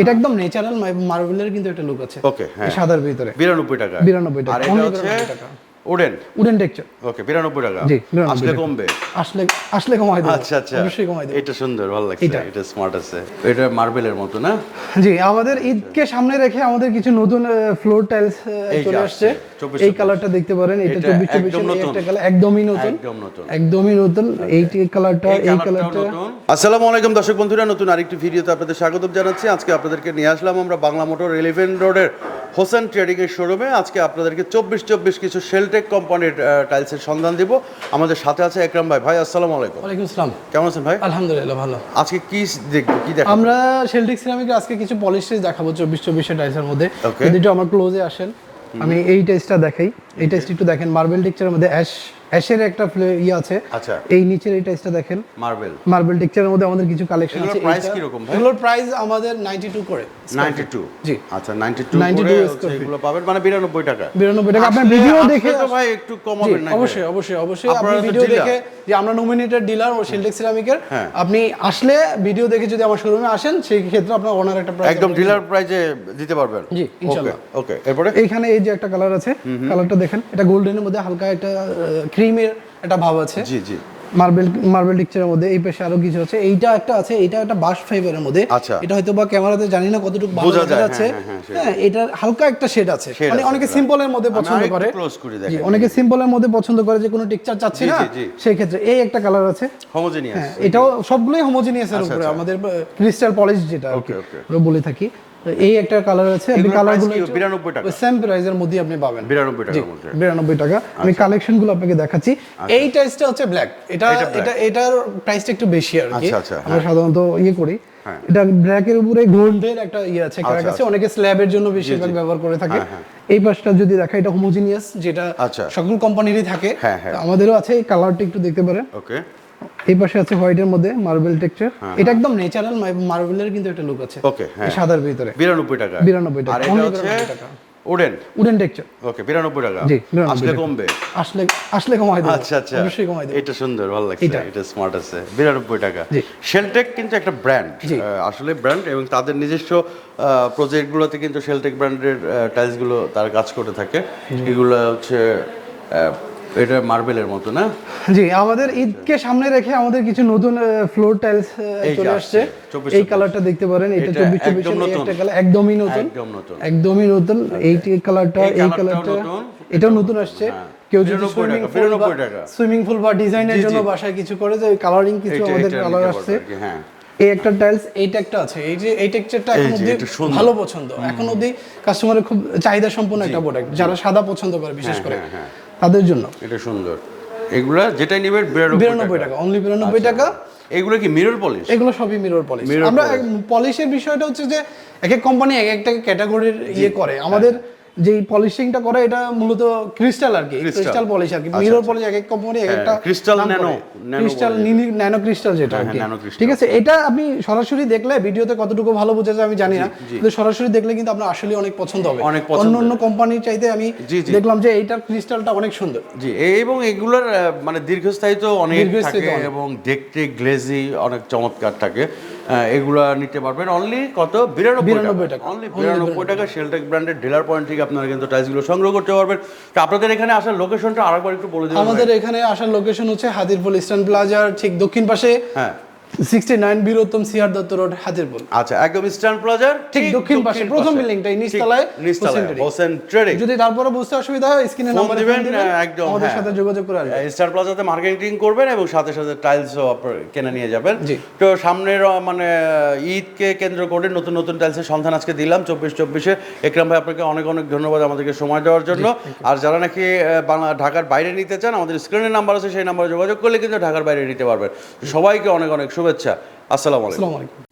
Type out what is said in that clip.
এটা একদম ন্যাচারাল মার্বেলের কিন্তু একটা লুক আছে। ওকে হ্যাঁ। সাদার ভিতরে। বিরানব্বই টাকা। 92 টাকা, আর এটা হচ্ছে 92 টাকা। উডেন? Wooden texture. ওকে বিরানব্বই টাকা। জি, আসলে কমবে? আসলে আসলে কমাই দেবো। আচ্ছা আচ্ছা। অবশ্যই কমাই দেবো। এটা সুন্দর ভালো লাগছে। এটা। স্মার্ট আছে। এটা মার্বেলের মতো না? জি আমাদের ঈদকে সামনে রেখে আমাদের কিছু নতুন ফ্লোর টাইলস চলে আসছে 24 এই কালারটা দেখতে পারেন। এটা এটা চব্বিশ চব্বিশ একদম নতুন। একটা কালার একদমই নতুন। একদম নতুন। একদমই নতুন। এই কালারটা এই কালারটা আসসালামু আলাইকুম দর্শক বন্ধুরা। নতুন আরেকটি ভিডিওতে আপনাদের স্বাগত জানাচ্ছি। আজকে আপনাদেরকে নিয়ে আসলাম আমরা বাংলা মোটর এলিভেন রোডের হোসেন ট্রেডিং এর শোরুমে আজকে আপনাদেরকে চব্বিশ চব্বিশ কিছু সেলটেক কোম্পানির টাইলসের সন্ধান দিব। আমাদের সাথে আছে একরাম ভাই। ভাই আসসালাম আলাইকুম। ওয়ালাইকুম আসসালাম। কেমন আছেন ভাই? আলহামদুলিল্লাহ ভালো। আজকে কি দেখব কি দেখব? আমরা সেলটেক সিরামিকের আজকে কিছু পলিশ দেখাবো চব্বিশ চব্বিশের টাইলসের মধ্যে। যদি আমার ক্লোজে আসেন আমি এই টাইসটা দেখাই। এই টাইসটা একটু দেখেন মার্বেল টেক্সচারের মধ্যে অ্যাশ অ্যাশের একটা ইয়ে আছে। আচ্ছা। এই নিচের এই টাইসটা দেখেন। মার্বেল মার্বেল টেক্সচারের মধ্যে আমাদের কিছু কালেকশন আছে। price এইটা- কীরকম ভাই? এগুলোর প্রাইস আমাদের 92 করে। 92 জি। আচ্ছা 92 92 করে এগুলো পাবেন। মানে 92 টাকা। 92 টাকা। আপনার ভিডিও দেখে তো ভাই একটু কমাবেন না অবশ্যই অবশ্যই অবশ্যই। আপনি ভিডিও দেখে যে আমরা নমিনেটেড ডিলার ও শিলটেক সিরামিকের হ্যাঁ। আপনি আসলে ভিডিও দেখে যদি আমার শোরুমে আসেন সেই ক্ষেত্রে আপনার ওনার একটা প্রাইস একদম ডিলার প্রাইজে দিতে পারবেন। জি, ইনশাআল্লাহ। ওকে ওকে এরপরে? এইখানে এই যে একটা কালার আছে কালারটা দেখেন। এটা গোল্ডেনের মধ্যে হালকা একটা ক্রিমের একটা ভাব আছে। জি জি। মার্বেল মার্বেল টেক্সচারের মধ্যে এই পাশে আরও কিছু আছে। এইটা একটা আছে এটা একটা বাস ফাইবারের মধ্যে। আচ্ছা। এটা হয়তো বা ক্যামেরাতে জানি না কতটুকু ভালো বোঝা দেখা যাচ্ছে। হ্যাঁ, হ্যাঁ, হ্যাঁ, হ্যাঁ এটার হালকা একটা শেড আছে। মানে অনেকে. সিম্পলের মধ্যে পছন্দ করে। অনেকে সিম্পলের মধ্যে পছন্দ করে যে কোনো টেক্সচার চাচ্ছি না। সেই ক্ষেত্রে এই একটা কালার আছে। হোমোজেনিয়াস এটাও সবগুলোই হোমোজিনিয়াসের আচ্ছা, উপরে। আচ্ছা। আমাদের ক্রিস্টাল পলিশ যেটা আর কি Okay, okay. আমরা বলে থাকি। এই একটা কালার আছে আপনি কালারগুলো 92 টাকা? সেম প্রাইসের মধ্যে আপনি পাবেন। 92 টাকার মধ্যে। 92 টাকা। আমি কালেকশনগুলো আপনাকে দেখাচ্ছি। এই টাইসটা হচ্ছে ব্ল্যাক এটা এটা এটার প্রাইসটা একটু বেশি আর কি। আচ্ছা, আচ্ছা, আমরা সাধারণত ইয়ে করি। হ্যাঁ। এটা উপরে গোল্ডের একটা ইয়ে আছে আচ্ছা, আছে। অনেকে স্ল্যাবের জন্য বেশিরভাগ ব্যবহার করে থাকে। হ্যাঁ, হ্যাঁ। এই পাশটা যদি দেখা এটা হোমোজিনিয়াস যেটা আচ্ছা। সকল কোম্পানিরই থাকে। হ্যাঁ, হ্যাঁ। আমাদেরও আছে এই কালারটা একটু দেখতে পারেন। ওকে এই পাশে আছে হোয়াইটের মধ্যে মার্বেল টেক্সচার। এটা একদম ন্যাচারাল মার্বেলের কিন্তু একটা লুক আছে। ওকে হ্যাঁ। সাদার ভিতরে। 92 টাকা। 92 টাকা, আর এটা হচ্ছে উডেন উডেন টেক্সচার ওকে 92 টাকা। জি, আসলে কমবে। আসলে আসলে কমাই দেবো। আচ্ছা আচ্ছা। অবশ্যই কমাই দেবো। এটা সুন্দর ভালো লাগছে। এটা। স্মার্ট আছে। 92 টাকা। জি। শেলটেক কিন্তু একটা ব্র্যান্ড আসলে ব্র্যান্ড এবং তাদের নিজস্ব প্রজেক্টগুলোতে কিন্তু শেলটেক ব্র্যান্ডের টাইলসগুলো তার কাজ করে থাকে। এগুলো হচ্ছে এটা মার্বেলের মতো না? জি আমাদের ঈদকে সামনে রেখে আমাদের কিছু নতুন ফ্লোর টাইলস চলে আসছে, আসছে। 24 এই কালারটা দেখতে পারেন এটা চব্বিশ চব্বিশ একটা কালার একদমই নতুন। একদমই নতুন। এই কালারটা এই এই কালারটা এটাও নতুন আসছে। হ্যাঁ। কেউ যদি সুইমিং পুল সুইমিং পুল বা ডিজাইনের। জন্য বাসায় কিছু করে যে কালারিং কিছু আমাদের কালার আসছে। হ্যাঁ। এই একটা টাইলস এইটা একটা আছে। এই যে এই টেক্সচারটা এখন অবধি ভালো পছন্দ। এখন অবধি কাস্টমারের খুব চাহিদা সম্পন্ন একটা প্রোডাক্ট যারা সাদা পছন্দ করে বিশেষ করে। হ্যাঁ, হ্যাঁ। তাদের জন্য। এটা সুন্দর। এগুলা যেটাই নেবেন বিরানব্বই টাকা। অনলি বিরানব্বই টাকা। এগুলো কি মিরর পলিশ এগুলো সবই মিরর পলিশ আমরা পলিশের বিষয়টা হচ্ছে যে এক এক কোম্পানি এক একটা ক্যাটাগরির ইয়ে করে। আমাদের যেই পলিশিংটা করে এটা মূলত ক্রিস্টাল আর কি ক্রিস্টাল পলিশ আর কি আচ্ছা, মিরর আচ্ছা। পলিশ এক এক কোম্পানি এক হ্যাঁ, একটা crystal নাম nano, করে। nano crystal polish। Nano crystal যেটা আর হ্যাঁ, কি ঠিক আছে? এটা আপনি সরাসরি দেখলে ভিডিওতে কতটুকু ভালো বোঝা যায় আমি জানি না। কিন্তু সরাসরি দেখলে কিন্তু আপনার আসলে অনেক পছন্দ হবে। অনেক অন্য অন্য কোম্পানির চাইতে আমি। দেখলাম যে এইটার ক্রিস্টালটা অনেক সুন্দর। জি এবং এগুলোর মানে দীর্ঘস্থায়ী তো অনেক থাকে এবং দেখতে গ্লেজি অনেক চমৎকার থাকে। এগুলা নিতে পারবেন। অনলি কত? বিরানব্বই টাকা। অনলি বিরানব্বই টাকা। শেলটেক ব্র্যান্ডের ডিলার পয়েন্ট থেকে আপনারা কিন্তু টাইলসগুলো সংগ্রহ করতে পারবেন। তো আপনাদের এখানে আসার লোকেশনটা আরেকবার একটু বলে দিন আমাদের এখানে আসার লোকেশন হচ্ছে হাদিরপুল ইস্টার্ন প্লাজার ঠিক দক্ষিণ পাশে। হ্যাঁ। Sixty nine Bir Uttam Datta road Hatirpool আচ্ছা একদম ইস্টার্ন প্লাজার ঠিক দক্ষিণ পাশে, প্রথম নিচতলায় নিচতলায় হোসেন ট্রেডিং। যদি তারপরে বুঝতে অসুবিধা হয় স্ক্রিনে নাম্বার দিবেন, দিবেন একদম, আমাদের হ্যাঁ। সাথে যোগাযোগ করে আসবেন। স্টার প্লাজাতে মার্কেটিং করবেন এবং সাথে সাথে টাইলসও আপনার কিনে নিয়ে যাবেন। তো সামনের মানে ঈদকে কেন্দ্র করে নতুন নতুন টাইলসের সন্ধান আজকে দিলাম চব্বিশ চব্বিশে। একরাম ভাই আপনাকে অনেক অনেক ধন্যবাদ আমাদেরকে সময় দেওয়ার জন্য। আর যারা নাকি বাংলা ঢাকার বাইরে নিতে চান আমাদের স্ক্রিনের নাম্বার আছে সেই নাম্বারে যোগাযোগ করলে কিন্তু ঢাকার বাইরে নিতে পারবেন। সবাইকে অনেক অনেক শুভেচ্ছা। আসসালামু আলাইকুম।